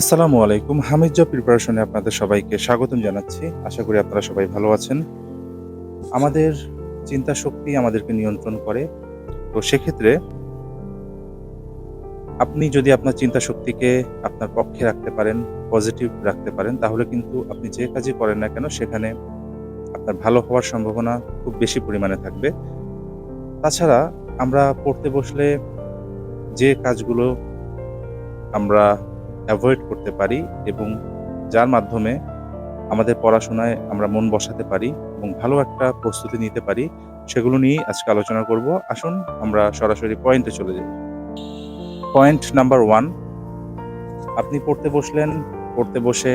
আসসালামু আলাইকুম। হামিদ জব প্রিপারেশনে আপনাদের সবাইকে স্বাগতম জানাচ্ছি। আশা করি আপনারা সবাই ভালো আছেন। আমাদের চিন্তা শক্তি আমাদেরকে নিয়ন্ত্রণ করে। তো সেক্ষেত্রে আপনি যদি আপনার চিন্তা শক্তিকে আপনার পক্ষে রাখতে পারেন পজিটিভ রাখতে পারেন, তাহলে কিন্তু আপনি যে কাজই করেন না কেন, সেখানে আপনার ভালো হওয়ার সম্ভাবনা খুব বেশি পরিমাণে থাকবে। তাছাড়া আমরা পড়তে বসলে যে কাজগুলো আমরা অ্যাভয়েড করতে পারি এবং যার মাধ্যমে আমাদের পড়াশোনায় আমরা মন বসাতে পারি এবং ভালো একটা প্রস্তুতি নিতে পারি, সেগুলো নিয়েই আজকে আলোচনা করব। আসুন, আমরা সরাসরি পয়েন্টে চলে যাই। পয়েন্ট নাম্বার ওয়ান আপনি পড়তে বসলেন, পড়তে বসে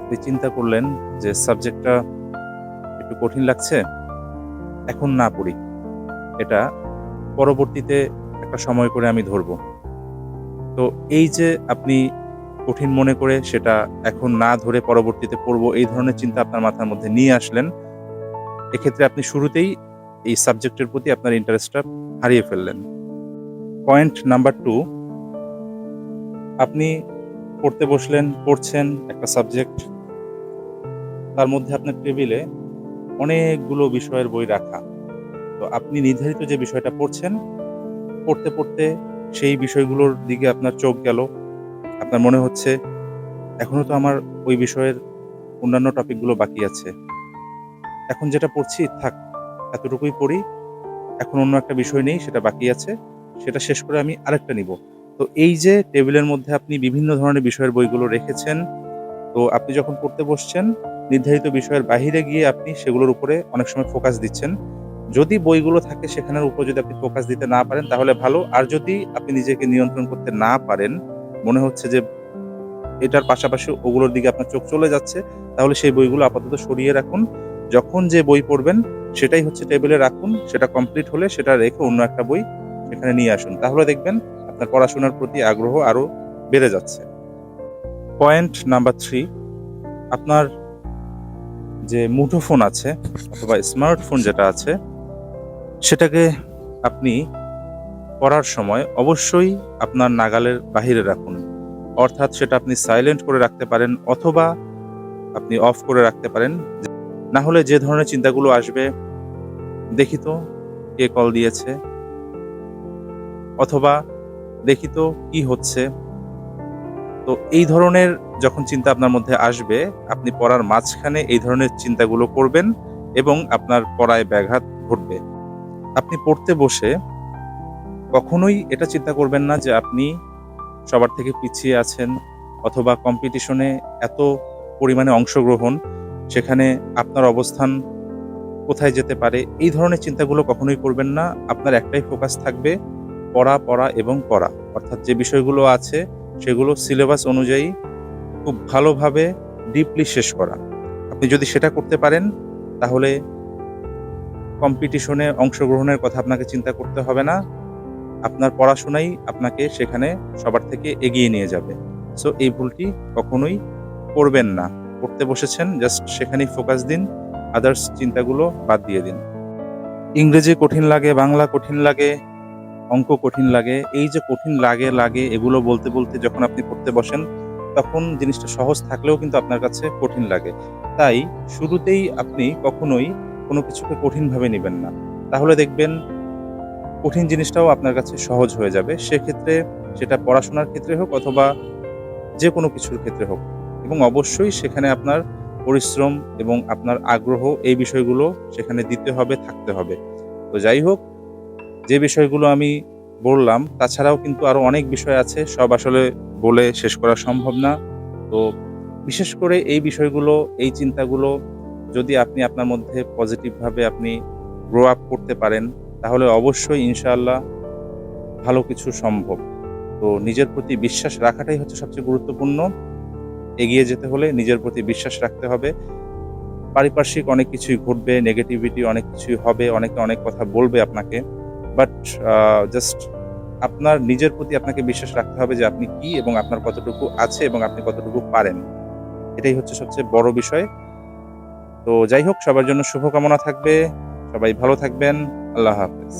আপনি চিন্তা করলেন যে সাবজেক্টটা একটু কঠিন লাগছে, এখন না পড়ি। এটা পরবর্তীতে একটা সময় করে আমি ধরবো। তো এই যে আপনি কঠিন মনে করে সেটা এখন না ধরে পরবর্তীতে পড়ব, এই ধরনের চিন্তা আপনার মাথার মধ্যে নিয়ে আসলেন, এক্ষেত্রে আপনি শুরুতেই এই সাবজেক্টের প্রতি আপনার ইন্টারেস্টটা হারিয়ে ফেললেন। পয়েন্ট নাম্বার টু আপনি পড়তে বসলেন, পড়ছেন একটা সাবজেক্ট তার মধ্যে আপনার টেবিলে অনেকগুলো বিষয়ের বই রাখা। তো আপনি নির্ধারিত যে বিষয়টা পড়ছেন, পড়তে পড়তে সেই বিষয়গুলোর দিকে আপনার চোখ গেল। আপনার মনে হচ্ছে, এখনও তো আমার ওই বিষয়ের অন্যান্য টপিকগুলো বাকি আছে। এখন যেটা পড়ছি, থাক, এতটুকুই পড়ি। এখন অন্য একটা বিষয় নেই, সেটা বাকি আছে। সেটা শেষ করে আমি আরেকটা নিব। তো এই যে টেবিলের মধ্যে আপনি বিভিন্ন ধরনের বিষয়ের বইগুলো রেখেছেন, তো আপনি যখন পড়তে বসছেন, নির্ধারিত বিষয়ের বাহিরে গিয়ে আপনি সেগুলোর উপরে অনেক সময় ফোকাস দিচ্ছেন। যদি বইগুলো থাকে সেখানের উপর যদি আপনি ফোকাস দিতে না পারেন, তাহলে ভালো। আর যদি আপনি নিজেকে নিয়ন্ত্রণ করতে না পারেন, মনে হচ্ছে যে এটার পাশাপাশি ওগুলোর দিকে আপনার চোখ চলে যাচ্ছে, তাহলে সেই বইগুলো আপাতত সরিয়ে রাখুন। যখন যে বই পড়বেন, সেটাই হচ্ছে টেবিলে রাখুন। সেটা কমপ্লিট হলে সেটা রেখে অন্য একটা বই সেখানে নিয়ে আসুন। তাহলে দেখবেন আপনার পড়াশোনার প্রতি আগ্রহ আরও বেড়ে যাচ্ছে। পয়েন্ট নাম্বার থ্রি আপনার যে মুঠোফোন আছে অথবা স্মার্টফোন যেটা আছে সেটাকে আপনি পড়ার সময় অবশ্যই আপনার নাগালের বাহিরে রাখুন। অর্থাৎ সেটা আপনি সাইলেন্ট করে রাখতে পারেন অথবা আপনি অফ করে রাখতে পারেন। না হলে যে ধরনের চিন্তাগুলো আসবে, দেখি তো কে কল দিয়েছে অথবা দেখি তো কি হচ্ছে। তো এই ধরনের যখন চিন্তা আপনার মধ্যে আসবে, আপনি পড়ার মাঝখানে এই ধরনের চিন্তাগুলো করবেন এবং আপনার পড়ায় ব্যাঘাত ঘটবে। আপনি পড়তে বসে কখনোই এটা চিন্তা করবেন না যে আপনি সবার থেকে পিছিয়ে আছেন অথবা কম্পিটিশনে এত পরিমাণে অংশগ্রহণ, সেখানে আপনার অবস্থান কোথায় যেতে পারে, এই ধরনের চিন্তাগুলো কখনোই করবেন না। আপনার একটাই ফোকাস থাকবে পড়া পড়া এবং পড়া। অর্থাৎ যে বিষয়গুলো আছে, সেগুলো সিলেবাস অনুযায়ী খুব ভালোভাবে ডিপলি শেষ করা। আপনি যদি সেটা করতে পারেন, তাহলে কম্পিটিশনে অংশগ্রহণের কথা আপনাকে চিন্তা করতে হবে না। আপনার পড়াশোনাই আপনাকে সেখানে সবার থেকে এগিয়ে নিয়ে যাবে। সো এই ভুলটি কখনোই করবেন না। পড়তে বসেছেন জাস্ট সেখানেই ফোকাস দিন। আদার্স চিন্তাগুলো বাদ দিয়ে দিন। ইংরেজি কঠিন লাগে, বাংলা কঠিন লাগে, অঙ্ক কঠিন লাগে, এই যে কঠিন লাগে লাগে এগুলো বলতে বলতে যখন আপনি পড়তে বসেন, তখন জিনিসটা সহজ থাকলেও কিন্তু আপনার কাছে কঠিন লাগে। তাই শুরুতেই আপনি কখনোই কোনো কিছুকে কঠিনভাবে নেবেন না। তাহলে দেখবেন কঠিন জিনিসটাও আপনার কাছে সহজ হয়ে যাবে। সেক্ষেত্রে সেটা পড়াশোনার ক্ষেত্রে হোক অথবা যে কোনো কিছুর ক্ষেত্রে হোক। এবং অবশ্যই সেখানে আপনার পরিশ্রম এবং আপনার আগ্রহ এই বিষয়গুলো সেখানে দিতে হবে, থাকতে হবে। তো যাই হোক, যে বিষয়গুলো আমি বললাম, তাছাড়াও কিন্তু আরও অনেক বিষয় আছে, সব আসলে বলে শেষ করা সম্ভব না। তো বিশেষ করে এই বিষয়গুলো, এই চিন্তাগুলো যদি আপনি আপনার মধ্যে পজিটিভভাবে আপনি গ্রো আপ করতে পারেন, তাহলে অবশ্যই ইনশাআল্লাহ ভালো কিছু সম্ভব। তো নিজের প্রতি বিশ্বাস রাখাটাই হচ্ছে সবচেয়ে গুরুত্বপূর্ণ। এগিয়ে যেতে হলে নিজের প্রতি বিশ্বাস রাখতে হবে। পারিপার্শ্বিক অনেক কিছুই ঘটবে নেগেটিভিটি অনেক কিছুই হবে, অনেকে অনেক কথা বলবে আপনাকে। বাট জাস্ট আপনার নিজের প্রতি আপনাকে বিশ্বাস রাখতে হবে যে আপনি কি এবং আপনার কতটুকু আছে এবং আপনি কতটুকু পারেন। এটাই হচ্ছে সবচেয়ে বড় বিষয়। তো যাই হোক সবার জন্য শুভকামনা থাকবে। সবাই ভালো থাকবেন। আল্লাহ হাফেজ।